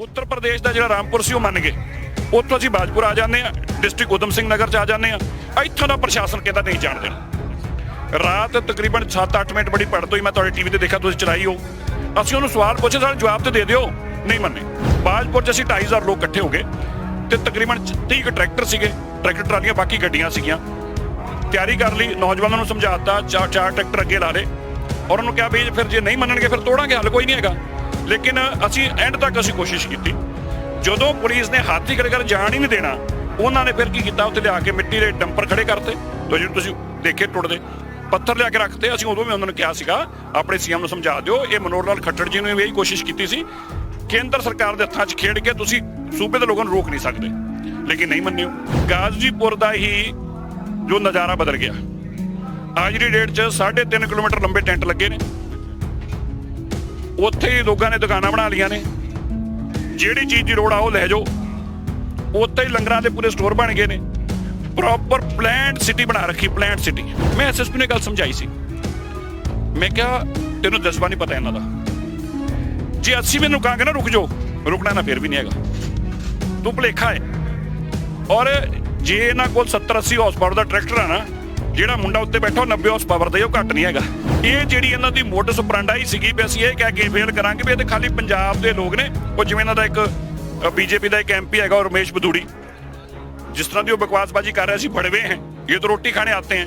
ਉੱਤਰ ਪ੍ਰਦੇਸ਼ ਦਾ ਜਿਹੜਾ ਰਾਮਪੁਰ ਸੀ, ਉਹ ਮੰਨ ਗਏ। ਉੱਥੋਂ ਅਸੀਂ ਬਾਜਪੁਰ ਆ ਜਾਂਦੇ ਆ ਡਿਸਟ੍ਰਿਕਟ ਉਦਮ ਸਿੰਘ ਨਗਰ ਚ ਆ ਜਾਂਦੇ ਆ ਇੱਥੋਂ ਦਾ ਪ੍ਰਸ਼ਾਸਨ ਕਹਿੰਦਾ ਨਹੀਂ ਜਾਣ ਦੇਣਾ। ਰਾਤ ਤਕਰੀਬਨ 7-8 ਮਿੰਟ ਬੜੀ ਪੜ੍ਹ ਤੋਂ ਹੀ ਮੈਂ ਤੁਹਾਡੇ ਟੀਵੀ ਤੇ ਦੇਖਿਆ, ਤੁਸੀਂ ਚਲਾਈ ਹੋ। ਅਸੀਂ ਉਹਨੂੰ ਸਵਾਲ ਪੁੱਛੇ ਸਾਨੂੰ ਜਵਾਬ ਤੇ ਦੇ ਦਿਓ। ਨਹੀਂ ਮੰਨੇ। ਬਾਜਪੁਰ ਚ ਅਸੀਂ 25000 ਲੋਕ ਇਕੱਠੇ ਹੋ ਗਏ ਤੇ ਤਕਰੀਬਨ 30 ਕੁ ਟਰੈਕਟਰ ਸੀਗੇ, ਟਰੈਕਟਰ ਟਰਾਲੀਆਂ, ਬਾਕੀ ਗੱਡੀਆਂ ਸੀਗੀਆਂ। ਤਿਆਰੀ ਕਰ ਲਈ, ਨੌਜਵਾਨਾਂ ਨੂੰ ਸਮਝਾਤਾ, ਚਾਰ ਚਾਰ ਟਰੈਕਟਰ ਅੱਗੇ ਲਾ ਲਏ। ਔਰ ਉਹਨੂੰ ਕਿਹਾ ਵੀ ਫਿਰ ਜੇ ਨਹੀਂ ਮੰਨਣਗੇ, ਫਿਰ ਤੋੜਾਂਗੇ, ਹੱਲ ਕੋਈ ਨਹੀਂ ਹੈਗਾ। ਲੇਕਿਨ ਅਸੀਂ ਐਂਡ ਤੱਕ ਅਸੀਂ ਕੋਸ਼ਿਸ਼ ਕੀਤੀ। ਜਦੋਂ ਪੁਲਿਸ ਨੇ ਹਾਥੀ ਕਰ ਜਾਣ ਹੀ ਨਹੀਂ ਦੇਣਾ, ਉਹਨਾਂ ਨੇ ਫਿਰ ਕੀ ਕੀਤਾ? ਉੱਥੇ ਲਿਆ ਕੇ ਮਿੱਟੀ ਦੇ ਡੰਪਰ ਖੜੇ ਕਰਤੇ। ਤੇ ਜਿਹੜੇ ਤੁਸੀਂ ਦੇਖੇ ਟੁੱਟਦੇ। ਪੱਥਰ ਲਿਆ ਕੇ ਰੱਖਤੇ। ਅਸੀਂ ਉਦੋਂ ਵੀ ਉਹਨਾਂ ਨੂੰ ਕਿਹਾ ਸੀਗਾ, ਆਪਣੇ ਸੀਐਮ ਨੂੰ ਸਮਝਾ ਦਿਓ। ਇਹ ਮਨੋਹਰ ਲਾਲ ਖੱਟੜ ਜੀ ਨੇ ਵੀ ਇਹੀ ਕੋਸ਼ਿਸ਼ ਕੀਤੀ ਸੀ। ਕੇਂਦਰ ਸਰਕਾਰ ਦੇ ਹੱਥਾਂ 'ਚ ਖੇਡ ਕੇ ਤੁਸੀਂ ਸੂਬੇ ਦੇ ਲੋਕਾਂ ਨੂੰ ਰੋਕ ਨਹੀਂ ਸਕਦੇ। ਲੇਕਿਨ ਨਹੀਂ ਮੰਨਿਓ, ਗਾਜ਼ੀਪੁਰ ਦਾ ਹੀ ਜੋ ਨਜ਼ਾਰਾ ਬਦਲ ਗਿਆ। ਅੱਜ ਦੀ ਡੇਟ 'ਚ 3.5 ਕਿਲੋਮੀਟਰ ਲੰਬੇ ਟੈਂਟ ਲੱਗੇ ਨੇ। ਉੱਥੇ ਹੀ ਲੋਕਾਂ ਨੇ ਦੁਕਾਨਾਂ ਬਣਾ ਲਈਆਂ ਨੇ। ਜਿਹੜੀ ਚੀਜ਼ ਦੀ ਲੋੜ ਆ ਉਹ ਲੈ ਜਾਓ। ਉੱਥੇ ਹੀ ਲੰਗਰਾਂ ਦੇ ਪੂਰੇ ਸਟੋਰ ਬਣ ਗਏ ਨੇ। ਪ੍ਰੋਪਰ ਪਲਾਨਡ ਸਿਟੀ ਬਣਾ ਰੱਖੀ ਪਲਾਨਡ ਸਿਟੀ ਮੈਂ ਐਸਐਸਪੀ ਨੇ ਗੱਲ ਸਮਝਾਈ ਸੀ। ਮੈਂ ਕਿਹਾ, ਤੈਨੂੰ ਜਜ਼ਬਾ ਨਹੀਂ ਪਤਾ ਇਹਨਾਂ ਦਾ। ਜੇ ਅਸੀਂ ਮੈਨੂੰ ਕਹਾਂਗੇ ਨਾ, ਰੁਕ ਜਾਓ। ਰੁਕਣਾ ਨਾ ਫਿਰ ਵੀ ਨਹੀਂ ਹੈਗਾ। ਤੂੰ ਭੁਲੇਖਾ ਹੈ। ਔਰ ਜੇ ਇਹਨਾਂ ਕੋਲ 70 80 ਹਾਰਸ ਪਾਵਰ ਦਾ ਟਰੈਕਟਰ ਆ ਨਾ ਜਿਹੜਾ ਮੁੰਡਾ ਉੱਤੇ ਬੈਠਾ ਉਹ 90 ਹਾਰਸ ਪਾਵਰ ਦਾ ਹੀ, ਉਹ ਘੱਟ ਨਹੀਂ ਹੈਗਾ। ਇਹ ਜਿਹੜੀ ਇਹਨਾਂ ਦੀ ਮੋਟਸ ਹੀ ਸੀਗੀ ਵੀ ਅਸੀਂ ਇਹ ਕਹਿ ਕੇ ਫੇਲ ਕਰਾਂਗੇ ਵੀ ਇਹ ਤੇ ਖਾਲੀ ਪੰਜਾਬ ਦੇ ਲੋਕ ਨੇ। ਉਹ ਜਿਵੇਂ ਇਹਨਾਂ ਦਾ ਇੱਕ ਬੀਜੇਪੀ ਦਾ ਇੱਕ ਐਮਪੀ ਹੈਗਾ ਰਮੇਸ਼ ਬਦੂੜੀ। ਜਿਸ ਤਰ੍ਹਾਂ ਦੀ ਉਹ ਬਕਵਾਸਬਾਜੀ ਕਰ ਰਿਹਾ ਸੀ ਬੜਵੇ ਹੈ। ਇਹ ਤਾਂ ਰੋਟੀ ਖਾਣੇ ਆਤੇ ਹੈ।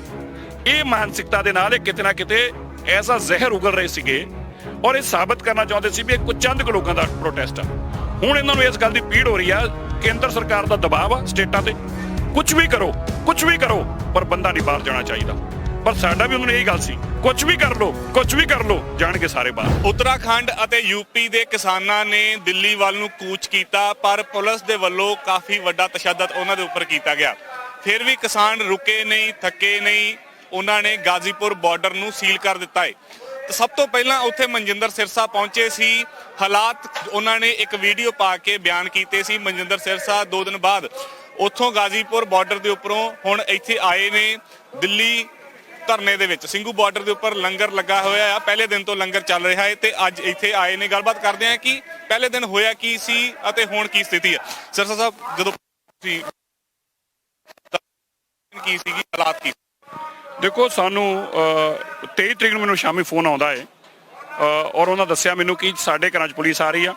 ਇਹ ਮਾਨਸਿਕਤਾ ਦੇ ਨਾਲ ਇਹ ਕਿਤੇ ਨਾ ਕਿਤੇ ਐਸਾ ਜ਼ਹਿਰ ਉਗਲ ਰਹੇ ਸੀਗੇ ਔਰ ਇਹ ਸਾਬਤ ਕਰਨਾ ਚਾਹੁੰਦੇ ਸੀ ਵੀ ਇਹ ਕੁਝ ਚੰਦ ਕੁ ਲੋਕਾਂ ਦਾ ਪ੍ਰੋਟੈਸਟ ਆ। ਹੁਣ ਇਹਨਾਂ ਨੂੰ ਇਸ ਗੱਲ ਦੀ ਪੀੜ ਹੋ ਰਹੀ ਆ ਕੇਂਦਰ ਸਰਕਾਰ ਦਾ ਦਬਾਅ ਆ ਸਟੇਟਾਂ ਤੇ। ਕੁਝ ਵੀ ਕਰੋ ਕੁਝ ਵੀ ਕਰੋ, ਪਰ ਬੰਦਾ ਨਹੀਂ ਬਾਹਰ ਜਾਣਾ ਚਾਹੀਦਾ। ਪਰ ਸਾਡਾ ਵੀ ਉਹਨਾਂ ਨੂੰ ਇਹੀ ਗੱਲ ਸੀ ਕੁਝ ਵੀ ਕਰ ਲੋ ਕੁਝ ਵੀ ਕਰ ਲੋ ਜਾਣਗੇ ਸਾਰੇ ਬਾਹਰ। ਉੱਤਰਾਖੰਡ ਅਤੇ ਯੂਪੀ ਦੇ ਕਿਸਾਨਾਂ ਨੇ ਦਿੱਲੀ ਵੱਲ ਨੂੰ ਕੂਚ ਕੀਤਾ, ਪਰ ਪੁਲਿਸ ਦੇ ਵੱਲੋਂ ਕਾਫੀ ਵੱਡਾ ਤਸ਼ੱਦਦ ਉਹਨਾਂ ਦੇ ਉੱਪਰ ਕੀਤਾ ਗਿਆ। ਫਿਰ ਵੀ ਕਿਸਾਨ ਰੁਕੇ ਨਹੀਂ, ਥੱਕੇ ਨਹੀਂ, ਉਹਨਾਂ ਨੇ ਗਾਜ਼ੀਪੁਰ ਬਾਰਡਰ ਨੂੰ ਸੀਲ ਕਰ ਦਿੱਤਾ ਹੈ ਤਾਂ ਸਭ ਤੋਂ ਪਹਿਲਾਂ ਉੱਥੇ ਮਨਜਿੰਦਰ ਸਿਰਸਾ ਪਹੁੰਚੇ ਸੀ। ਹਾਲਾਤ, ਉਹਨਾਂ ਨੇ ਇੱਕ ਵੀਡੀਓ ਪਾ ਕੇ ਬਿਆਨ ਕੀਤੇ ਸੀ। ਮਨਜਿੰਦਰ ਸਿਰਸਾ, ਦੋ ਦਿਨ ਬਾਅਦ ਉੱਥੋਂ ਗਾਜ਼ੀਪੁਰ ਬਾਰਡਰ ਦੇ ਉੱਪਰੋਂ ਹੁਣ ਇੱਥੇ ਆਏ ਨੇ ਦਿੱਲੀ ਧਰਨੇ ਦੇ ਵਿੱਚ। ਸਿੰਘੂ ਬਾਰਡਰ ਦੇ ਉੱਪਰ ਲੰਗਰ ਲੱਗਾ ਹੋਇਆ ਆ। ਪਹਿਲੇ ਦਿਨ ਤੋਂ ਲੰਗਰ ਚੱਲ ਰਿਹਾ ਹੈ ਤੇ ਅੱਜ ਇੱਥੇ ਆਏ ਨੇ। ਗੱਲਬਾਤ ਕਰਦੇ ਆ ਕਿ ਪਹਿਲੇ ਦਿਨ ਹੋਇਆ ਕੀ ਸੀ ਅਤੇ ਹੁਣ ਕੀ ਸਥਿਤੀ ਹੈ ਸਰਸਾ ਸਾਹਿਬ ਜਦੋਂ ਸੀ ਕੀ ਸੀਗੀ ਹਾਲਾਤ ਕੀ ਦੇਖੋ ਸਾਨੂੰ ਅ, 23 ਤਰੀਕ ਨੂੰ ਮੈਨੂੰ ਸ਼ਾਮੀ ਫੋਨ ਆਉਂਦਾ ਹੈ ਔਰ ਉਹਨਾਂ ਦੱਸਿਆ ਮੈਨੂੰ ਕਿ ਸਾਡੇ ਘਰਾਂ 'ਚ ਪੁਲਿਸ ਆ ਰਹੀ ਆ।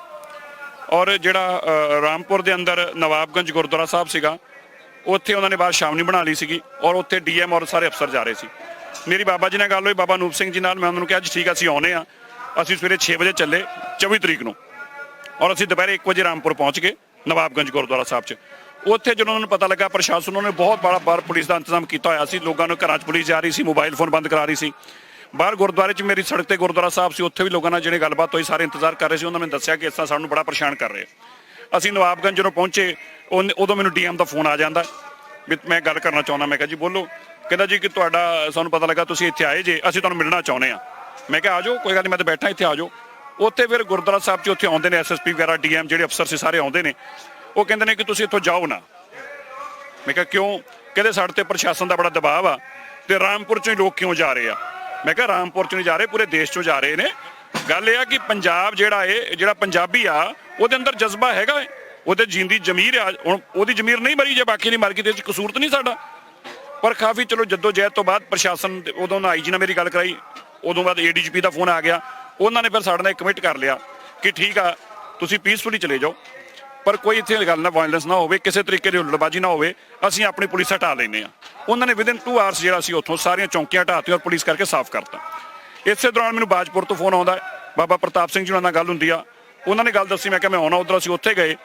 ਔਰ ਜਿਹੜਾ ਰਾਮਪੁਰ ਦੇ ਅੰਦਰ ਨਵਾਬਗੰਜ ਗੁਰਦੁਆਰਾ ਸਾਹਿਬ ਸੀਗਾ ਉੱਥੇ ਉਹਨਾਂ ਨੇ ਬਾਅਦ ਸ਼ਾਮਨੀ ਬਣਾ ਲਈ ਸੀਗੀ ਔਰ ਉੱਥੇ ਡੀਐਮ ਔਰ ਸਾਰੇ ਅਫਸਰ ਜਾ ਰਹੇ ਸੀ। ਮੇਰੀ ਬਾਬਾ ਜੀ ਨਾਲ ਗੱਲ ਹੋਈ ਬਾਬਾ ਨੂਪ ਸਿੰਘ ਜੀ ਨਾਲ ਮੈਂ ਉਹਨਾਂ ਨੂੰ ਕਿਹਾ ਜੀ ਠੀਕ ਆ, ਅਸੀਂ ਆਉਨੇ ਆ ਅਸੀਂ ਸਵੇਰੇ 6 ਵਜੇ ਚੱਲੇ 24 ਤਰੀਕ ਨੂੰ। ਔਰ ਅਸੀਂ ਦੁਪਹਿਰੇ 1 ਵਜੇ ਰਾਮਪੁਰ ਪਹੁੰਚ ਗਏ ਨਵਾਬਗੰਜ ਗੁਰਦੁਆਰਾ ਸਾਹਿਬ 'ਚ। ਉੱਥੇ ਜਦੋਂ ਉਹਨਾਂ ਨੂੰ ਪਤਾ ਲੱਗਾ ਪ੍ਰਸ਼ਾਸਨ ਉਹਨਾਂ ਨੇ ਬਹੁਤ ਬੜਾ ਬਾਰ ਪੁਲਿਸ ਦਾ ਇੰਤਜ਼ਾਮ ਕੀਤਾ ਹੋਇਆ ਸੀ ਲੋਕਾਂ ਨੂੰ ਘਰਾਂ 'ਚ ਪੁਲਿਸ ਜਾ ਰਹੀ ਸੀ ਮੋਬਾਈਲ ਫੋਨ ਬੰਦ ਕਰਾ ਰਹੀ ਸੀ। ਬਾਹਰ ਗੁਰਦੁਆਰੇ 'ਚ ਮੇਰੀ ਸੜਕ ਤੇ ਗੁਰਦੁਆਰਾ ਸਾਹਿਬ ਸੀ, ਉੱਥੇ ਵੀ ਲੋਕਾਂ ਨਾਲ ਜਿਹੜੇ ਗੱਲਬਾਤ ਹੋਈ, ਸਾਰੇ ਇੰਤਜ਼ਾਰ ਕਰ ਰਹੇ ਸੀ, ਉਹਨਾਂ ਨੇ ਦੱਸਿਆ ਕਿ ਇਸ ਤਰ੍ਹਾਂ ਸਾਨੂੰ ਬੜਾ ਪਰੇਸ਼ਾਨ ਕਰ ਰਹੇ ਅਸੀਂ ਨਵਾਬਗੰਜ ਜਦੋਂ ਪਹੁੰਚੇ, ਉਹਨੇ- ਉਦੋਂ ਮੈਨੂੰ ਡੀਐਮ ਦਾ ਫੋਨ ਆ ਜਾਂਦਾ। ਵੀ ਮੈਂ ਗੱਲ ਕਰਨਾ ਚਾਹੁੰਦਾ, ਮੈਂ ਕਿਹਾ ਜੀ ਬੋਲੋ। ਕਹਿੰਦਾ ਜੀ ਕਿ ਤੁਹਾਡਾ, ਸਾਨੂੰ ਪਤਾ ਲੱਗਾ ਤੁਸੀਂ ਇੱਥੇ ਆਏ ਜੇ, ਅਸੀਂ ਤੁਹਾਨੂੰ ਮਿਲਣਾ ਚਾਹੁੰਦੇ ਆ। ਮੈਂ ਕਿਹਾ ਆਜੋ ਕੋਈ ਗੱਲ ਨਹੀਂ ਮੈਂ ਤਾਂ ਬੈਠਾ ਇੱਥੇ ਆਜੋ ਉੱਥੇ ਫਿਰ ਗੁਰਦੁਆਰਾ ਸਾਹਿਬ 'ਚ ਉੱਥੇ ਆਉਂਦੇ ਨੇ ਐਸਐਸਪੀ ਵਗੈਰਾ ਡੀਐਮ ਜਿਹੜੇ ਅਫਸਰ ਸੀ, ਸਾਰੇ ਆਉਂਦੇ ਨੇ। ਉਹ ਕਹਿੰਦੇ ਨੇ ਕਿ ਤੁਸੀਂ ਇੱਥੋਂ ਜਾਓ ਨਾ। ਮੈਂ ਕਿਹਾ, ਕਿਉਂ? ਕਹਿੰਦੇ ਸਾਡੇ ਤੇ ਪ੍ਰਸ਼ਾਸਨ ਦਾ ਬੜਾ ਦਬਾਅ ਆ ਤੇ ਰਾਮਪੁਰ ਚੋਂ ਹੀ ਲੋਕ ਕਿਉਂ ਜਾ ਰਹੇ ਆ? ਮੈਂ ਕਿਹਾ ਰਾਮਪੁਰ ਚੋਂ ਨਹੀਂ ਜਾ ਰਹੇ, ਪੂਰੇ ਦੇਸ਼ ਚੋਂ ਜਾ ਰਹੇ ਨੇ। ਗੱਲ ਇਹ ਆ ਕਿ ਪੰਜਾਬ ਜਿਹੜਾ ਏ ਜਿਹੜਾ ਪੰਜਾਬੀ ਆ, ਉਹਦੇ ਅੰਦਰ ਜਜ਼ਬਾ ਹੈਗਾ ਏ। ਉਹਦੇ ਜਿੰਦੀ ਜ਼ਮੀਰ ਆ, ਹੁਣ ਉਹਦੀ ਜ਼ਮੀਰ ਨਹੀਂ ਮਰੀ, ਜੇ ਬਾਕੀ ਨਹੀਂ ਮਰ ਗਈ ਤੇ ਇਹ ਕਸੂਰ ਤਾਂ ਨਹੀਂ ਸਾਡਾ। ਪਰ ਕਾਫੀ ਚਲੋ ਜਦੋਂ ਜਹਿਦ ਤੋਂ ਬਾਅਦ ਪ੍ਰਸ਼ਾਸਨ ਦੇ- ਉਦੋਂ ਨਾ ਆਈਜੀ ਨਾਲ ਮੇਰੀ ਗੱਲ ਕਰਾਈ, ਉਦੋਂ ਬਾਅਦ ਏਡੀਜੀਪੀ ਦਾ ਫੋਨ ਆ ਗਿਆ। ਉਹਨਾਂ ਨੇ ਫਿਰ ਸਾਡੇ ਨਾਲ ਕਮਿਟ ਕਰ ਲਿਆ ਕਿ ਠੀਕ ਆ, ਤੁਸੀਂ ਪੀਸਫੁਲੀ ਚਲੇ ਜਾਓ। ਪਰ ਕੋਈ ਇੱਥੇ ਗੱਲ ਨਾ ਵਾਇਲੈਂਸ ਨਾ ਹੋਵੇ, ਕਿਸੇ ਤਰੀਕੇ ਦੀ ਹੁੱਲੜਬਾਜੀ ਨਾ ਹੋਵੇ, ਅਸੀਂ ਆਪਣੀ ਪੁਲਿਸ ਹਟਾ ਲੈਨੇ ਆ ਉਹਨਾਂ ਨੇ ਵਿਦਿਨ 2 ਆਵਰਸ ਜਿਹੜਾ ਸੀ ਉੱਥੋਂ ਸਾਰੀਆਂ ਚੌਂਕੀਆਂ ਹਟਾਤੀਆਂ ਔਰ ਪੁਲਿਸ ਕਰਕੇ ਸਾਫ਼ ਕਰਤਾ। ਇਸੇ ਦੌਰਾਨ ਮੈਨੂੰ ਬਾਜਪੁਰ ਤੋਂ ਫੋਨ ਆਉਂਦਾ ਬਾਬਾ ਪ੍ਰਤਾਪ ਸਿੰਘ ਜੀ ਨਾਲ ਗੱਲ ਹੁੰਦੀ ਆ। ਉਹਨਾਂ ਨੇ ਗੱਲ ਦੱਸੀ, ਮੈਂ ਕਿਹਾ ਮੈਂ ਆਉਣਾ ਉਧਰ, ਅਸੀਂ ਉੱਥੇ ਗਏ।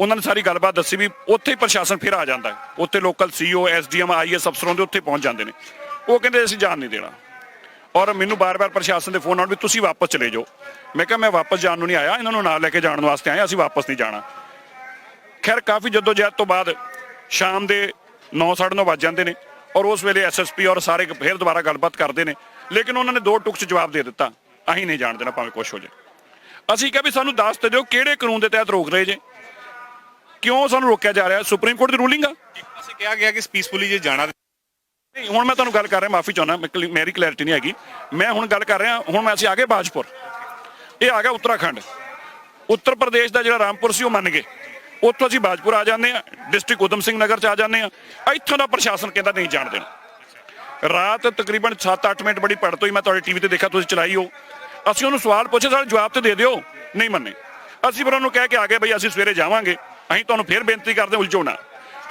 ਉਹਨਾਂ ਨੇ ਸਾਰੀ ਗੱਲਬਾਤ ਦੱਸੀ ਵੀ ਉੱਥੇ ਹੀ ਪ੍ਰਸ਼ਾਸਨ ਫਿਰ ਆ ਜਾਂਦਾ ਉੱਥੇ ਲੋਕਲ ਸੀਓ ਐਸਡੀਐਮ ਆਈਐਸ ਅਫਸਰਾਂ ਦੇ ਉੱਥੇ ਪਹੁੰਚ ਜਾਂਦੇ ਨੇ। ਉਹ ਕਹਿੰਦੇ, ਅਸੀਂ ਜਾਣ ਨਹੀਂ ਦੇਣਾ। ਔਰ ਮੈਨੂੰ ਬਾਰ-ਬਾਰ ਪ੍ਰਸ਼ਾਸਨ ਦੇ ਫੋਨ ਆਉਣ ਵੀ ਤੁਸੀਂ ਵਾਪਸ ਚਲੇ ਜਾਓ। ਮੈਂ ਕਿਹਾ, ਮੈਂ ਵਾਪਸ ਜਾਣ ਨੂੰ ਨਹੀਂ ਆਇਆ। ਇਹਨਾਂ ਨੂੰ ਨਾਲ ਲੈ ਕੇ ਜਾਣ ਵਾਸਤੇ ਆਇਆ। ਅਸੀਂ ਵਾਪਸ ਨਹੀਂ ਜਾਣਾ। ਖੈਰ ਕਾਫੀ ਜਦੋਜਹਿਦ ਤੋਂ ਬਾਅਦ ਸ਼ਾਮ ਦੇ 9:30 ਵੱਜ ਜਾਂਦੇ ਨੇ ਔਰ ਉਸ ਵੇਲੇ ਐਸਐਸਪੀ ਔਰ ਸਾਰੇ ਫਿਰ ਦੁਬਾਰਾ ਗੱਲਬਾਤ ਕਰਦੇ ਨੇ। ਲੇਕਿਨ ਉਹਨਾਂ ਨੇ ਦੋ ਟੁਕ ਚ ਜਵਾਬ ਦੇ ਦਿੱਤਾ। ਅਸੀਂ ਨਹੀਂ ਜਾਣ ਦੇਣਾ ਭਾਵੇਂ ਕੁਛ ਹੋ ਜਾਏ। ਅਸੀਂ ਕਿਹਾ ਵੀ ਸਾਨੂੰ ਦੱਸ ਤੇ ਦਿਓ ਕਿਹੜੇ ਕਾਨੂੰਨ ਦੇ ਤਹਿਤ ਰੋਕ ਰਹੇ ਜੇ। ਕਿਉਂ ਸਾਨੂੰ ਰੋਕਿਆ ਜਾ ਰਿਹਾ? ਸੁਪਰੀਮ ਕੋਰਟ ਦੀ ਰੂਲਿੰਗ ਆ? ਪਾਸੇ ਕਿਹਾ ਗਿਆ ਕਿ ਪੀਸਫੁਲੀ ਜੇ ਜਾਣਾ ਨਹੀਂ ਹੁਣ ਮੈਂ ਤੁਹਾਨੂੰ ਗੱਲ ਕਰ ਰਿਹਾ ਮਾਫੀ ਚਾਹੁੰਦਾ ਮੇਰੀ ਕਲੈਰਿਟੀ ਨਹੀਂ ਹੈਗੀ। ਮੈਂ ਹੁਣ ਗੱਲ ਕਰ ਰਿਹਾ ਹੁਣ ਮੈਂ ਅਸੀਂ ਆ ਗਏ ਬਾਜਪੁਰ। ਇਹ ਆ ਗਿਆ ਉੱਤਰਾਖੰਡ। ਉੱਤਰ ਪ੍ਰਦੇਸ਼ ਦਾ ਜਿਹੜਾ ਰਾਮਪੁਰ ਸੀ ਉਹ ਮੰਨ ਗਏ। ਉੱਥੋਂ ਅਸੀਂ ਬਾਜਪੁਰ ਆ ਜਾਂਦੇ ਆ ਡਿਸਟ੍ਰਿਕਟ ਉਦਮ ਸਿੰਘ ਨਗਰ ਚ ਆ ਜਾਂਦੇ ਆ ਇੱਥੋਂ ਦਾ ਪ੍ਰਸ਼ਾਸਨ ਕਹਿੰਦਾ ਨਹੀਂ ਜਾਣ ਦੇਣਾ ਰਾਤ ਤਕਰੀਬਨ 7-8 ਮਿੰਟ ਬੜੀ ਪੜਤ ਹੋਈ ਮੈਂ ਤੁਹਾਡੇ ਟੀਵੀ ਤੇ ਦੇਖਿਆ, ਤੁਸੀਂ ਚਲਾਈ ਹੋ। ਅਸੀਂ ਉਹਨੂੰ ਸਵਾਲ ਪੁੱਛੇ ਸਾਡੇ ਜਵਾਬ ਤੇ ਦੇ ਦਿਓ। ਨਹੀਂ ਮੰਨੇ। ਅਸੀਂ ਫਿਰ ਉਹਨੂੰ ਕਹਿ ਕੇ ਆ ਗਏ, ਬਈ ਅਸੀਂ ਸਵੇਰੇ ਜਾਵਾਂਗੇ। ਅਸੀਂ ਤੁਹਾਨੂੰ ਫਿਰ ਬੇਨਤੀ ਕਰਦੇ ਉਲਝੋ ਨਾ।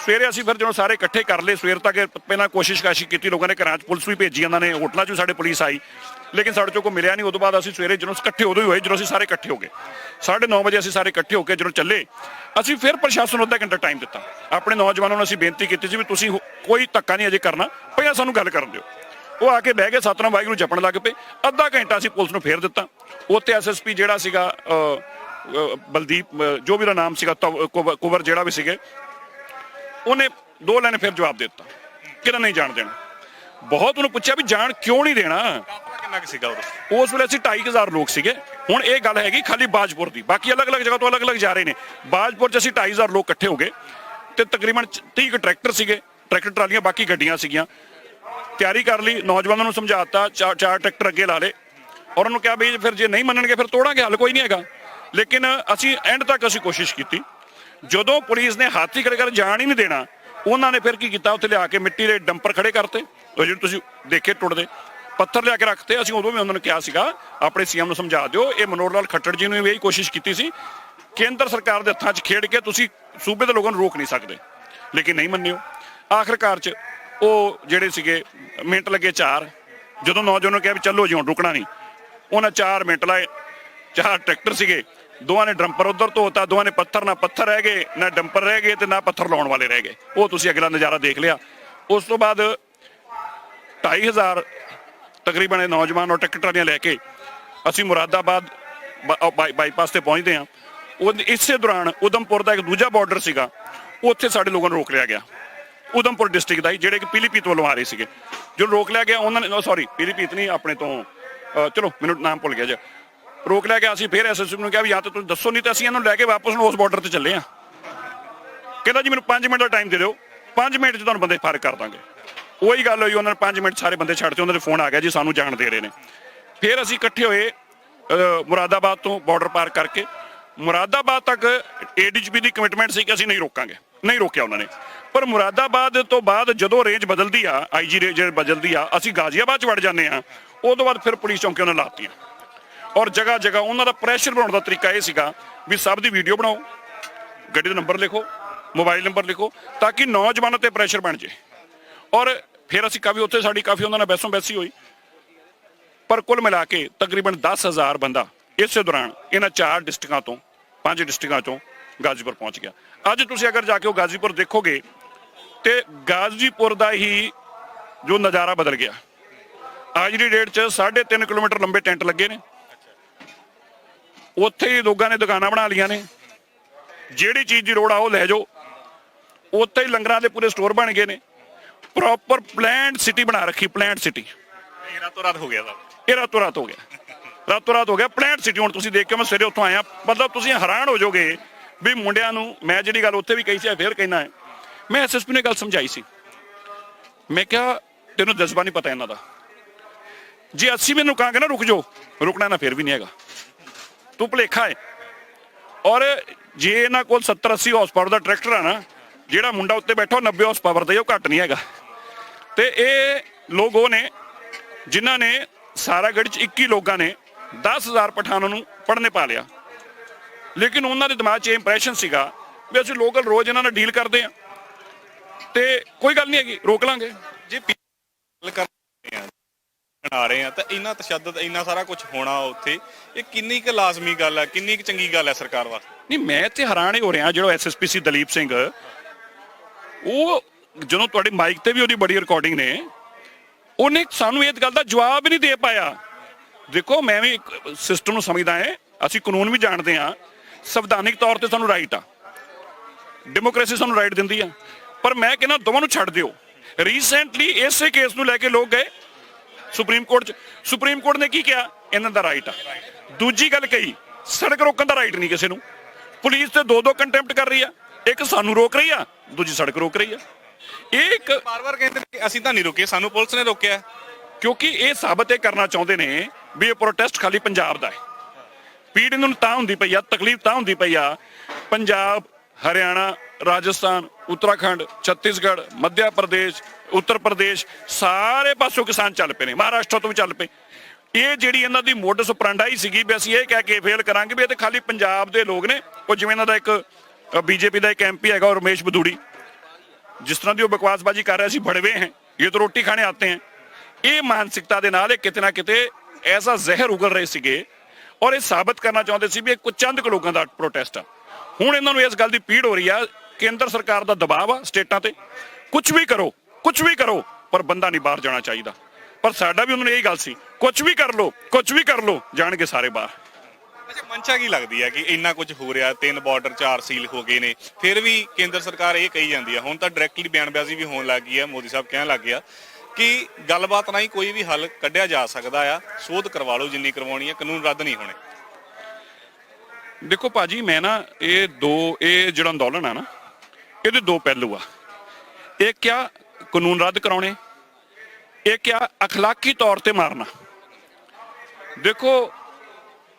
ਸਵੇਰੇ ਅਸੀਂ ਫਿਰ ਜਦੋਂ ਸਾਰੇ ਇਕੱਠੇ ਕਰ ਲਏ, ਸਵੇਰ ਤੱਕ ਪਹਿਲਾਂ ਕੋਸ਼ਿਸ਼ ਕਾਸ਼ੀ ਕੀਤੀ, ਲੋਕਾਂ ਨੇ ਘਰਾਂ 'ਚ ਪੁਲਿਸ ਵੀ ਭੇਜੀ, ਉਹਨਾਂ ਨੇ ਹੋਟਲਾਂ 'ਚ ਵੀ ਸਾਡੇ ਪੁਲਿਸ ਆਈ। ਲੇਕਿਨ ਸਾਡੇ ਚੋਂ ਕੋਈ ਮਿਲਿਆ ਨਹੀਂ, ਉਦੋਂ ਬਾਅਦ ਅਸੀਂ ਸਵੇਰੇ ਜਦੋਂ ਇਕੱਠੇ ਉਦੋਂ ਹੀ ਹੋਏ, ਜਦੋਂ ਅਸੀਂ ਸਾਰੇ ਇਕੱਠੇ ਹੋ ਗਏ। 9:30 ਵਜੇ ਅਸੀਂ ਸਾਰੇ ਇਕੱਠੇ ਹੋ ਕੇ ਜਦੋਂ ਚੱਲੇ, ਅਸੀਂ ਫਿਰ ਪ੍ਰਸ਼ਾਸਨ ਨੂੰ ਅੱਧਾ ਘੰਟਾ ਟਾਈਮ ਦਿੱਤਾ। ਆਪਣੇ ਨੌਜਵਾਨਾਂ ਨੂੰ ਅਸੀਂ ਬੇਨਤੀ ਕੀਤੀ ਸੀ ਵੀ ਤੁਸੀਂ ਕੋਈ ਧੱਕਾ ਨਹੀਂ ਅਜੇ ਕਰਨਾ, ਪਹਿਲਾਂ ਸਾਨੂੰ ਗੱਲ ਕਰਨ ਦਿਓ। ਉਹ ਆ ਕੇ ਬਹਿ ਗਏ, ਸਤਨਾਮ ਵਾਹਿਗੁਰੂ ਜਪਣ ਲੱਗ ਪਏ। ਅੱਧਾ ਘੰਟਾ ਅਸੀਂ ਪੁਲਿਸ ਨੂੰ ਫੇਰ ਦਿੱਤਾ। ਉੱਥੇ ਐਸਐਸਪੀ ਜਿਹੜਾ ਸੀਗਾ ਬਲਦੀਪ ਜੋ ਵੀ ਉਹਦਾ ਨਾਮ ਸੀਗਾ, ਤਵ- ਕੁਵਰ- ਕੁਵਰ ਜਿਹੜਾ ਵੀ ਸੀਗੇ ਉਹਨੇ ਦੋ ਲਾਈਨ ਫਿਰ ਜਵਾਬ ਦੇ ਦਿੱਤਾ ਕਿਹਦਾ ਨਹੀਂ ਜਾਣ ਦੇਣਾ। ਬਹੁਤ ਉਹਨੂੰ ਪੁੱਛਿਆ ਵੀ ਜਾਣ ਕਿਉਂ ਨਹੀਂ ਦੇਣਾ। ਕਿੰਨਾ ਕੁ ਸੀਗਾ ਉਦੋਂ ਉਸ ਵੇਲੇ ਅਸੀਂ 2500 ਲੋਕ ਸੀਗੇ ਹੁਣ ਇਹ ਗੱਲ ਹੈਗੀ ਖਾਲੀ ਬਾਜਪੁਰ ਦੀ ਬਾਕੀ ਅਲੱਗ-ਅਲੱਗ ਜਗ੍ਹਾ ਤੋਂ ਅਲੱਗ-ਅਲੱਗ ਜਾ ਰਹੇ ਨੇ। ਬਾਜਪੁਰ 'ਚ ਅਸੀਂ 2500 ਲੋਕ ਇਕੱਠੇ ਹੋ ਗਏ ਤੇ ਤਕਰੀਬਨ 30 ਕੁ ਟਰੈਕਟਰ ਸੀਗੇ ਟਰੈਕਟਰ ਟਰਾਲੀਆਂ ਬਾਕੀ ਗੱਡੀਆਂ ਸੀਗੀਆਂ। ਤਿਆਰੀ ਕਰ ਲਈ ਨੌਜਵਾਨਾਂ ਨੂੰ ਸਮਝਾਤਾ ਚਾਰ ਚਾਰ ਟਰੈਕਟਰ ਅੱਗੇ ਲਾ ਲਏ। ਔਰ ਉਹਨੂੰ ਕਿਹਾ ਵੀ ਫਿਰ ਜੇ ਨਹੀਂ ਮੰਨਣਗੇ ਫਿਰ ਤੋੜਾਂਗੇ ਹੱਲ ਕੋਈ ਨਹੀਂ ਹੈਗਾ। ਲੇਕਿਨ ਅਸੀਂ ਐਂਡ ਤੱਕ ਅਸੀਂ ਕੋਸ਼ਿਸ਼ ਕੀਤੀ। ਜਦੋਂ ਪੁਲਿਸ ਨੇ ਹਾਥੀ ਖੜੇ ਕਰ ਜਾਣ ਹੀ ਨਹੀਂ ਦੇਣਾ, ਉਹਨਾਂ ਨੇ ਫਿਰ ਕੀ ਕੀਤਾ? ਉੱਥੇ ਲਿਆ ਕੇ ਮਿੱਟੀ ਦੇ ਡੰਪਰ ਖੜੇ ਕਰਤੇ। ਉਹ ਜਿਹੜੇ ਤੁਸੀਂ ਦੇਖੇ ਟੁੱਟਦੇ। ਪੱਥਰ ਲਿਆ ਕੇ ਰੱਖਤੇ। ਅਸੀਂ ਉਦੋਂ ਵੀ ਉਹਨਾਂ ਨੂੰ ਕਿਹਾ ਸੀਗਾ, ਆਪਣੇ ਸੀਐਮ ਨੂੰ ਸਮਝਾ ਦਿਓ। ਇਹ ਮਨੋਹਰ ਲਾਲ ਖੱਟੜ ਜੀ ਨੂੰ ਵੀ ਇਹੀ ਕੋਸ਼ਿਸ਼ ਕੀਤੀ ਸੀ। ਕੇਂਦਰ ਸਰਕਾਰ ਦੇ ਹੱਥਾਂ 'ਚ ਖੇਡ ਕੇ ਤੁਸੀਂ ਸੂਬੇ ਦੇ ਲੋਕਾਂ ਨੂੰ ਰੋਕ ਨਹੀਂ ਸਕਦੇ। ਲੇਕਿਨ ਨਹੀਂ ਮੰਨਿਓ। ਆਖਰਕਾਰ 'ਚ ਉਹ ਜਿਹੜੇ ਸੀਗੇ, ਮਿੰਟ ਲੱਗੇ ਚਾਰ। ਜਦੋਂ ਨੌਜਵਾਨ ਨੂੰ ਕਿਹਾ ਵੀ ਚੱਲੋ ਜੀ, ਹੁਣ ਰੁਕਣਾ ਨਹੀਂ। ਉਹਨਾਂ 4 ਮਿੰਟ ਲਾਏ। ਚਾਰ ਟਰੈਕਟਰ ਸੀਗੇ। ਦੋਵਾਂ ਨੇ ਡੰਪਰ ਉਧਰ ਧੋਤਾ ਦੋਵਾਂ ਨੇ ਪੱਥਰ, ਨਾ ਪੱਥਰ ਰਹਿ ਗਏ, ਨਾ ਡੰਪਰ ਰਹਿ ਗਏ ਤੇ ਨਾ ਪੱਥਰ ਲਾਉਣ ਵਾਲੇ ਰਹਿ ਗਏ। ਉਹ ਤੁਸੀਂ ਅਗਲਾ ਨਜ਼ਾਰਾ ਦੇਖ ਲਿਆ। ਉਸ ਤੋਂ ਬਾਅਦ 2500 ਤਕਰੀਬਨ ਇਹ ਨੌਜਵਾਨ ਔਰ ਟਿਕਟਾਂ ਲੈ ਕੇ ਅਸੀਂ ਮੁਰਾਦਾਬਾਦ ਬਾਈ- ਬਾਈਪਾਸ ਤੇ ਪਹੁੰਚਦੇ ਹਾਂ। ਉਹ ਇਸੇ ਦੌਰਾਨ ਉਦਮਪੁਰ ਦਾ ਇੱਕ ਦੂਜਾ ਬਾਰਡਰ ਸੀਗਾ, ਉੱਥੇ ਸਾਡੇ ਲੋਕਾਂ ਨੂੰ ਰੋਕ ਲਿਆ ਗਿਆ। ਉਦਮਪੁਰ ਡਿਸਟ੍ਰਿਕਟ ਦਾ ਹੀ, ਜਿਹੜੇ ਕਿ ਪੀਲੀਪੀਤ ਵੱਲੋਂ ਆ ਰਹੇ ਸੀਗੇ। ਜੋ ਰੋਕ ਲਿਆ ਗਿਆ, ਉਹਨਾਂ ਨੇ ਸੌਰੀ ਪੀਲੀਪੀਤ ਨਹੀਂ, ਆਪਣੇ ਤੋਂ ਚਲੋ, ਮੈਨੂੰ ਨਾਮ ਭੁੱਲ ਗਿਆ ਜੀ। ਰੋਕ ਲਿਆ ਗਿਆ ਅਸੀਂ ਫਿਰ ਐਸਐਸਪੀ ਨੂੰ ਕਿਹਾ ਵੀ ਜਾਂ ਤਾਂ ਤੁਸੀਂ ਦੱਸੋ, ਨਹੀਂ ਤਾਂ ਅਸੀਂ ਇਹਨਾਂ ਨੂੰ ਲੈ ਕੇ ਵਾਪਸ ਨੂੰ ਉਸ ਬਾਰਡਰ ਤੇ ਚੱਲੇ ਆ ਕਹਿੰਦਾ ਜੀ, ਮੈਨੂੰ 5 ਮਿੰਟ ਦਾ ਟਾਈਮ ਦੇ ਦਿਓ। 5 ਮਿੰਟ 'ਚ ਤੁਹਾਨੂੰ ਬੰਦੇ ਫਾਰਗ ਕਰ ਦਾਂਗੇ। ਉਹੀ ਗੱਲ ਹੋਈ, ਉਹਨਾਂ ਨੇ 5 ਮਿੰਟ ਸਾਰੇ ਬੰਦੇ ਛੱਡ ਛੱਡਤੇ ਉਹਨਾਂ ਦੇ ਫੋਨ ਆ ਗਿਆ ਜੀ, ਸਾਨੂੰ ਜਾਣ ਦੇ ਰਹੇ ਨੇ। ਫਿਰ ਅਸੀਂ ਇਕੱਠੇ ਹੋਏ ਮੁਰਾਦਾਬਾਦ ਤੋਂ ਬਾਰਡਰ ਪਾਰ ਕਰਕੇ। ਮੁਰਾਦਾਬਾਦ ਤੱਕ ਏਡੀਜੀਪੀ ਦੀ ਕਮਿਟਮੈਂਟ ਸੀ ਕਿ ਅਸੀਂ ਨਹੀਂ ਰੋਕਾਂਗੇ। ਨਹੀਂ ਰੋਕਿਆ ਉਹਨਾਂ ਨੇ। ਪਰ ਮੁਰਾਦਾਬਾਦ ਤੋਂ ਬਾਅਦ ਜਦੋਂ ਰੇਂਜ ਬਦਲਦੀ ਆ ਆਈਜੀ ਰੇਂਜ ਬਦਲਦੀ ਆ, ਅਸੀਂ ਗਾਜ਼ੀਆਬਾਦ ਚ ਵੜ ਜਾਂਦੇ ਆ ਉਹ ਤੋਂ ਬਾਅਦ ਫਿਰ ਪੁਲਿਸ ਚੌਂਕੀ ਉਹਨਾਂ ਲਾਤੀਆਂ। ਔਰ ਜਗ੍ਹਾ ਜਗ੍ਹਾ ਉਹਨਾਂ ਦਾ ਪ੍ਰੈਸ਼ਰ ਬਣਾਉਣ ਦਾ ਤਰੀਕਾ ਇਹ ਸੀਗਾ ਵੀ ਸਭ ਦੀ ਵੀਡੀਓ ਬਣਾਓ, ਗੱਡੀ ਦਾ ਨੰਬਰ ਲਿਖੋ ਮੋਬਾਈਲ ਨੰਬਰ ਲਿਖੋ, ਤਾਂ ਕਿ ਨੌਜਵਾਨਾਂ ਤੇ ਪ੍ਰੈਸ਼ਰ ਬਣ ਜੇ। ਔਰ ਫਿਰ ਅਸੀਂ ਕਾਫੀ ਉੱਥੇ ਸਾਡੀ ਕਾਫੀ ਉਹਨਾਂ ਨਾਲ ਬੈਸੋਂ ਬੈਸੀ ਹੋਈ। ਪਰ ਕੁੱਲ ਮਿਲਾ ਕੇ ਤਕਰੀਬਨ 10000 ਬੰਦਾ ਇਸੇ ਦੌਰਾਨ ਇਹਨਾਂ ਚਾਰ ਡਿਸਟ੍ਰਿਕਾਂ ਤੋਂ, ਪੰਜ ਡਿਸਟ੍ਰਿਕਾਂ ਤੋਂ ਗਾਜ਼ੀਪੁਰ ਪਹੁੰਚ ਗਿਆ। ਅੱਜ ਤੁਸੀਂ ਅਗਰ ਜਾ ਕੇ ਉਹ ਗਾਜ਼ੀਪੁਰ ਦੇਖੋਗੇ, ਤੇ ਗਾਜ਼ੀਪੁਰ ਦਾ ਹੀ ਜੋ ਨਜ਼ਾਰਾ ਬਦਲ ਗਿਆ। ਅੱਜ ਦੀ ਡੇਟ 'ਚ 3.5 ਕਿਲੋਮੀਟਰ ਲੰਬੇ ਟੈਂਟ ਲੱਗੇ ਨੇ। ਉੱਥੇ ਹੀ ਲੋਕਾਂ ਨੇ ਦੁਕਾਨਾਂ ਬਣਾ ਲੀਆਂ ਨੇ। ਜਿਹੜੀ ਚੀਜ਼ ਦੀ ਲੋੜ ਆ ਉਹ ਲੈ ਜਾਓ। ਉੱਥੇ ਹੀ ਲੰਗਰਾਂ ਦੇ ਪੂਰੇ ਸਟੋਰ ਬਣ ਗਏ ਨੇ। ਪ੍ਰੋਪਰ ਪਲਾਨਡ ਸਿਟੀ ਬਣਾ ਰੱਖੀ ਪਲਾਨਡ ਸਿਟੀ ਇਹ ਰਾਤੋਂ ਰਾਤ ਹੋ ਗਿਆ ਇਹ ਰਾਤੋਂ ਰਾਤ ਹੋ ਗਿਆ। ਰਾਤੋਂ ਰਾਤ ਹੋ ਗਿਆ ਪਲਾਨਟ ਸਿਟੀ ਹੁਣ ਤੁਸੀਂ ਦੇਖ ਕੇ ਮੈਂ ਸਵੇਰੇ ਉੱਥੋਂ ਆਇਆ। ਮਤਲਬ ਤੁਸੀਂ ਹੈਰਾਨ ਹੋ ਜਾਓਗੇ ਵੀ ਮੁੰਡਿਆਂ ਨੂੰ ਮੈਂ ਜਿਹੜੀ ਗੱਲ ਉੱਥੇ ਵੀ ਕਹੀ ਸੀ ਫੇਰ ਕਹਿਣਾ ਹੈ। ਮੈਂ ਐਸਐਸਪੀ ਨੇ ਗੱਲ ਸਮਝਾਈ ਸੀ। ਮੈਂ ਕਿਹਾ ਤੈਨੂੰ ਜਜ਼ਬਾ ਨਹੀਂ ਪਤਾ ਇਹਨਾਂ ਦਾ। ਜੇ ਅਸੀਂ ਮੈਨੂੰ ਕਹਾਂਗੇ ਨਾ ਰੁਕ ਜਾਓ। ਰੁਕਣਾ ਨਾ ਫਿਰ ਵੀ ਨਹੀਂ ਹੈਗਾ। ਤੂੰ ਭਲੇਖਾ ਹੈ। ਔਰ ਜੇ ਇਹਨਾਂ ਕੋਲ 70 80 ਹਾਰਸ ਪਾਵਰ ਦਾ ਟਰੈਕਟਰ ਆ ਨਾ ਜਿਹੜਾ ਮੁੰਡਾ ਉੱਤੇ ਬੈਠਾ ਉਹ 90 ਹਾਰਸ ਪਾਵਰ ਦਾ ਹੀ, ਉਹ ਘੱਟ ਨਹੀਂ ਹੈਗਾ। ਤੇ ਇਹ ਲੋਕ ਉਹ ਨੇ ਜਿਨ੍ਹਾਂ ਨੇ ਸਾਰਾਗੜ੍ਹ ਚ 21 ਲੋਕਾਂ ਨੇ 10000 ਪਠਾਨਾਂ ਨੂੰ ਪੜ੍ਹਨੇ ਪਾ ਲਿਆ। ਲੇਕਿਨ ਉਹਨਾਂ ਦੇ ਦਿਮਾਗ 'ਚ ਇਹ ਇੰਪ੍ਰੈਸ਼ਨ ਸੀਗਾ ਵੀ ਅਸੀਂ ਲੋਕਲ ਰੋਜ਼ ਇਹਨਾਂ ਨਾਲ ਡੀਲ ਕਰਦੇ ਆ ਤੇ ਕੋਈ ਗੱਲ ਨਹੀਂ ਹੈਗੀ ਰੋਕ ਲਾਂਗੇ। ਜੇ ਗੱਲ ਕਰ ਰਹੇ ਆ ਰਹੇ ਆ, ਤਾਂ ਇੰਨਾ ਤਸ਼ੱਦਦ, ਇੰਨਾ ਸਾਰਾ ਕੁਝ ਹੋਣਾ ਉੱਥੇ, ਇਹ ਕਿੰਨੀ ਕੁ ਲਾਜ਼ਮੀ ਗੱਲ ਹੈ ਕਿੰਨੀ ਕੁ ਚੰਗੀ ਗੱਲ ਹੈ ਸਰਕਾਰ ਵਾਸਤੇ? ਨਹੀਂ, ਮੈਂ ਤੇ ਹੈਰਾਨ ਹੀ ਹੋ ਰਿਹਾ, ਜਿਹੜਾ ਐਸਐਸਪੀ ਸੀ ਦਲੀਪ ਸਿੰਘ, ਉਹ ਜਦੋਂ ਤੁਹਾਡੇ ਮਾਈਕ ਤੇ ਵੀ ਉਹਦੀ ਬੜੀ ਰਿਕਾਰਡਿੰਗ ਨੇ, ਉਹਨੇ ਸਾਨੂੰ ਇਹ ਗੱਲ ਦਾ ਜਵਾਬ ਹੀ ਨਹੀਂ ਦੇ ਪਾਇਆ। ਦੇਖੋ, ਮੈਂ ਵੀ ਸਿਸਟਮ ਨੂੰ ਸਮਝਦਾ ਹਾਂ, ਅਸੀਂ ਕਾਨੂੰਨ ਵੀ ਜਾਣਦੇ ਹਾਂ, ਸੰਵਿਧਾਨਿਕ ਤੌਰ ਤੇ ਸਾਨੂੰ ਰਾਈਟ ਆ। ਡੈਮੋਕ੍ਰੇਸੀ ਸਾਨੂੰ ਰਾਈਟ ਦਿੰਦੀ ਆ। ਪਰ ਮੈਂ ਕਹਿੰਦਾ, ਦੋਵਾਂ ਨੂੰ ਛੱਡ ਦਿਓ। ਰੀਸੈਂਟਲੀ ਇਸੇ ਕੇਸ ਨੂੰ ਲੈ ਕੇ ਲੋਕ ਗਏ। ਸੁਪਰੀਮ ਕੋਰਟ ਚ ਸੁਪਰੀਮ ਕੋਰਟ ਨੇ ਕੀ ਕਿਹਾ? ਇਹਨਾਂ ਦਾ ਰਾਈਟ ਆ। ਦੂਜੀ ਗੱਲ ਕਹੀ ਸੜਕ ਰੋਕਣ ਦਾ ਰਾਈਟ ਨਹੀਂ ਕਿਸੇ ਨੂੰ। ਪੁਲਿਸ ਤੇ ਦੋ ਦੋ ਕੰਟੈਂਪਟ ਕਰ ਰਹੀ ਆ। ਇੱਕ ਸਾਨੂੰ ਰੋਕ ਰਹੀ ਆ ਦੂਜੀ ਸੜਕ ਰੋਕ ਰਹੀ ਆ। ਇਹ ਇੱਕ ਬਾਰ-ਬਾਰ ਕਹਿੰਦੇ ਨੇ ਕਿ ਅਸੀਂ ਤਾਂ ਨਹੀਂ ਰੁਕੇ ਸਾਨੂੰ ਪੁਲਿਸ ਨੇ ਰੋਕਿਆ। ਕਿਉਂਕਿ ਇਹ ਸਾਬਤ ਇਹ ਕਰਨਾ ਚਾਹੁੰਦੇ ਨੇ ਵੀ ਇਹ ਪ੍ਰੋਟੈਸਟ ਖਾਲੀ ਪੰਜਾਬ ਦਾ ਹੈ। ਪੀੜ ਇਹਨਾਂ ਨੂੰ ਤਾਂ ਹੁੰਦੀ ਪਈ ਆ ਤਕਲੀਫ ਤਾਂ ਹੁੰਦੀ ਪਈ ਆ। ਪੰਜਾਬ ਹਰਿਆਣਾ ਰਾਜਸਥਾਨ, ਉੱਤਰਾਖੰਡ, ਛੱਤੀਸਗੜ੍ਹ ਮੱਧ ਪ੍ਰਦੇਸ਼, ਉੱਤਰ ਪ੍ਰਦੇਸ਼, ਸਾਰੇ ਪਾਸੋਂ ਕਿਸਾਨ ਚੱਲ ਪਏ ਨੇ, ਮਹਾਰਾਸ਼ਟਰ ਤੋਂ ਵੀ ਚੱਲ ਪਏ। ਇਹ ਜਿਹੜੀ ਇਹਨਾਂ ਦੀ ਮੋਡਸ ਉਪਰੰਡਾ ਹੀ ਸੀਗੀ, ਵੀ ਅਸੀਂ ਇਹ ਕਹਿ ਕੇ ਫੇਲ ਕਰਾਂਗੇ ਵੀ ਇਹ ਤੇ ਖਾਲੀ ਪੰਜਾਬ ਦੇ ਲੋਕ ਨੇ। ਉਹ ਜਿਵੇਂ ਇਹਨਾਂ ਦਾ ਇੱਕ ਬੀਜੇਪੀ ਦਾ ਇੱਕ ਐਮਪੀ ਹੈਗਾ, ਉਹ ਰਮੇਸ਼ ਬਦੂੜੀ। ਜਿਸ ਤਰ੍ਹਾਂ ਦੀ ਉਹ ਬਕਵਾਸਬਾਜੀ ਕਰ ਰਿਹਾ ਸੀ ਬੜਵੇ ਹੈ। ਇਹ ਤਾਂ ਰੋਟੀ ਖਾਣੇ ਆਤੇ ਹੈ। ਇਹ ਮਾਨਸਿਕਤਾ ਦੇ ਨਾਲ ਇਹ ਕਿਤੇ ਨਾ ਕਿਤੇ ਐਸਾ ਜ਼ਹਿਰ ਉਗਲ ਰਹੇ ਸੀਗੇ ਔਰ ਇਹ ਸਾਬਤ ਕਰਨਾ ਚਾਹੁੰਦੇ ਸੀ ਵੀ ਇਹ ਕੁਝ ਚੰਦ ਕੁ ਲੋਕਾਂ ਦਾ ਪ੍ਰੋਟੈਸਟ ਆ। ਹੁਣ ਇਹਨਾਂ ਨੂੰ ਇਸ ਗੱਲ ਦੀ ਪੀੜ ਹੋ ਰਹੀ ਆ ਕੇਂਦਰ ਸਰਕਾਰ ਦਾ ਦਬਾਅ ਆ ਸਟੇਟਾਂ ਤੇ। ਕੁਝ ਵੀ ਕਰੋ ਕੁਝ ਵੀ ਕਰੋ ਪਰ ਬੰਦਾ ਨਹੀਂ ਬਾਹਰ ਜਾਣਾ ਚਾਹੀਦਾ। ਪਰ ਸਾਡਾ ਵੀ ਉਹਨਾਂ ਨੂੰ ਇਹੀ ਗੱਲ ਸੀ ਕੁਝ ਵੀ ਕਰ ਲੋ ਕੁਝ ਵੀ ਕਰ ਲੋ ਜਾਣਗੇ ਸਾਰੇ ਬਾਹਰ। ਅੱਛਾ ਮਨਸ਼ਾ ਕੀ ਲੱਗਦੀ ਹੈ ਕਿ ਇੰਨਾ ਕੁਝ ਹੋ ਰਿਹਾ ਤਿੰਨ ਬਾਰਡਰ ਚਾਰ ਸੀਲ ਹੋ ਗਏ ਨੇ ਫਿਰ ਵੀ ਕੇਂਦਰ ਸਰਕਾਰ ਇਹ ਕਹੀ ਜਾਂਦੀ ਹੈ। ਹੁਣ ਤਾਂ ਡਾਇਰੈਕਟਲੀ ਬਿਆਨਬਾਜ਼ੀ ਵੀ ਹੋਣ ਲੱਗ ਗਈ ਹੈ ਮੋਦੀ ਸਾਹਿਬ ਕਹਿਣ ਲੱਗ ਗਿਆ ਕਿ ਗੱਲਬਾਤ ਨਾਲ ਹੀ ਕੋਈ ਵੀ ਹੱਲ ਕੱਢਿਆ ਜਾ ਸਕਦਾ ਆ ਸੋਧ ਕਰਵਾ ਲਓ ਜਿੰਨੀ ਕਰਵਾਉਣੀ ਹੈ ਕਾਨੂੰਨ ਰੱਦ ਨਹੀਂ ਹੋਣੇ। ਦੇਖੋ ਭਾਜੀ ਮੈਂ ਨਾ ਇਹ ਦੋ ਇਹ ਜਿਹੜਾ ਅੰਦੋਲਨ ਆ ਨਾ ਇਹਦੇ ਦੋ ਪਹਿਲੂ ਆ। ਇੱਕ ਕਿਆ ਕਾਨੂੰਨ ਰੱਦ ਕਰਾਉਣੇ, ਇੱਕ ਕਿਆ ਅਖਲਾਕੀ ਤੌਰ ਤੇ ਮਾਰਨਾ। ਦੇਖੋ,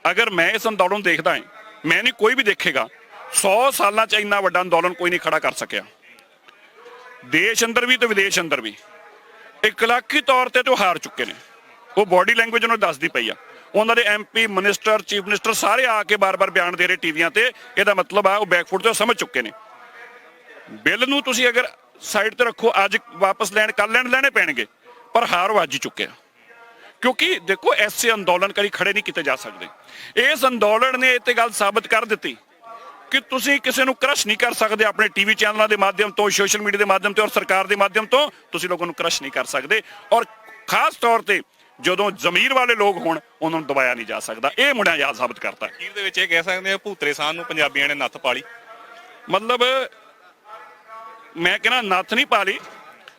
ਅਗਰ ਮੈਂ ਇਸ ਅੰਦੋਲਨ ਨੂੰ ਦੇਖਦਾ ਹਾਂ, ਮੈਂ ਨਹੀਂ ਕੋਈ ਵੀ ਦੇਖੇਗਾ 100 ਸਾਲਾਂ ਚ ਇੰਨਾ ਵੱਡਾ ਅੰਦੋਲਨ ਕੋਈ ਨਹੀਂ ਖੜਾ ਕਰ ਸਕਿਆ। ਦੇਸ਼ ਅੰਦਰ ਵੀ ਤੇ ਵਿਦੇਸ਼ ਅੰਦਰ ਵੀ ਇਕਲਾਕੀ ਤੌਰ ਤੇ ਤੇ ਹਾਰ ਚੁੱਕੇ ਨੇ। ਉਹ ਬਾਡੀ ਲੈਂਗੁਏਜ ਉਹਨੂੰ ਦੱਸਦੀ ਪਈ ਆ। ਉਹਨਾਂ ਦੇ ਐਮਪੀ ਮਿਨਿਸਟਰ ਚੀਫ ਮਿਨਿਸਟਰ ਸਾਰੇ ਆ ਕੇ ਬਾਰ-ਬਾਰ ਬਿਆਨ ਦੇ ਰਹੇ ਟੀਵੀਆਂ ਤੇ। ਇਹਦਾ ਮਤਲਬ ਆ, ਉਹ ਬੈਕਫੁੱਟ ਤੇ ਉਹ ਸਮਝ ਚੁੱਕੇ ਨੇ। ਬਿੱਲ ਨੂੰ ਤੁਸੀਂ ਅਗਰ ਸਾਈਡ ਤੇ ਰੱਖੋ ਅੱਜ ਵਾਪਸ ਲੈਣ ਕੱਲ ਲੈਣ ਲੈਣੇ ਪੈਣਗੇ ਪਰ ਹਾਰ ਹੀ ਚੁੱਕਿਆ। ਕਿਉਂਕਿ ਦੇਖੋ ਐਸੇ ਅੰਦੋਲਨਕਾਰੀ ਖੜੇ ਨਹੀਂ ਕੀਤੇ ਜਾ ਸਕਦੇ। ਇਸ ਅੰਦੋਲਨ ਨੇ ਇਹ ਤੇ ਗੱਲ ਸਾਬਤ ਕਰ ਦਿੱਤੀ ਕਿ ਤੁਸੀਂ ਕਿਸੇ ਨੂੰ ਕ੍ਰਸ਼ ਨਹੀਂ ਕਰ ਸਕਦੇ ਆਪਣੇ ਟੀਵੀ ਚੈਨਲਾਂ ਦੇ ਮਾਧਿਅਮ ਤੋਂ ਸੋਸ਼ਲ ਮੀਡੀਆ ਦੇ ਮਾਧਿਅਮ ਤੋਂ ਔਰ ਸਰਕਾਰ ਦੇ ਮਾਧਿਅਮ ਤੋਂ ਤੁਸੀਂ ਲੋਕਾਂ ਨੂੰ ਕ੍ਰਸ਼ ਨਹੀਂ ਕਰ ਸਕਦੇ। ਔਰ ਖਾਸ ਤੌਰ ਤੇ ਜਦੋਂ ਜ਼ਮੀਰ ਵਾਲੇ ਲੋਕ ਹੋਣ ਉਹਨਾਂ ਨੂੰ ਦਬਾਇਆ ਨਹੀਂ ਜਾ ਸਕਦਾ। ਇਹ ਮੁੰਡਿਆਂ ਯਾਦ ਸਾਬਤ ਕਰਤਾ। ਅਖੀਰ ਦੇ ਵਿੱਚ ਇਹ ਕਹਿ ਸਕਦੇ ਆ ਭੂਤਰੇ ਸਾਹ ਨੂੰ ਪੰਜਾਬੀਆਂ ਨੇ ਨੱਥ ਪਾਲੀ। ਮਤਲਬ ਮੈਂ ਕਹਿੰਦਾ ਨੱਥ ਨਹੀਂ ਪਾ ਲਈ,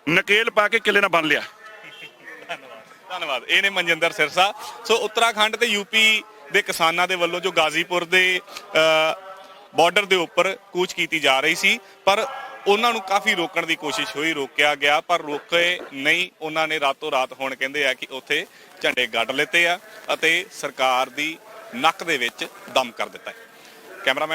ਨਕੇਲ ਪਾ ਕੇ ਕਿਲੇ ਨਾਲ ਬੰਨ ਲਿਆ। ਧੰਨਵਾਦ। ਇਹ ਨੇ ਮਨਜਿੰਦਰ ਸਿਰਸਾ। ਸੋ ਉੱਤਰਾਖੰਡ ਤੇ ਯੂਪੀ ਦੇ ਕਿਸਾਨਾਂ ਦੇ ਵੱਲੋਂ ਜੋ ਗਾਜ਼ੀਪੁਰ ਦੇ ਬਾਰਡਰ ਦੇ ਉੱਪਰ ਕੂਚ ਕੀਤੀ ਜਾ ਰਹੀ ਸੀ, ਪਰ ਉਹਨਾਂ ਨੂੰ ਕਾਫੀ ਰੋਕਣ ਦੀ ਕੋਸ਼ਿਸ਼ ਹੋਈ, ਰੋਕਿਆ ਗਿਆ, ਪਰ ਰੋਕੇ ਨਹੀਂ। ਉਹਨਾਂ ਨੇ ਰਾਤੋਂ ਰਾਤ ਹੁਣ ਕਹਿੰਦੇ ਆ ਕਿ ਉੱਥੇ ਝੰਡੇ ਗੱਡ ਲਿੱਤੇ ਆ ਅਤੇ ਸਰਕਾਰ ਦੀ ਨੱਕ ਦੇ ਵਿੱਚ ਦਮ ਕਰ ਦਿੱਤਾ ਹੈ। ਕੈਮਰਾਮੈਨ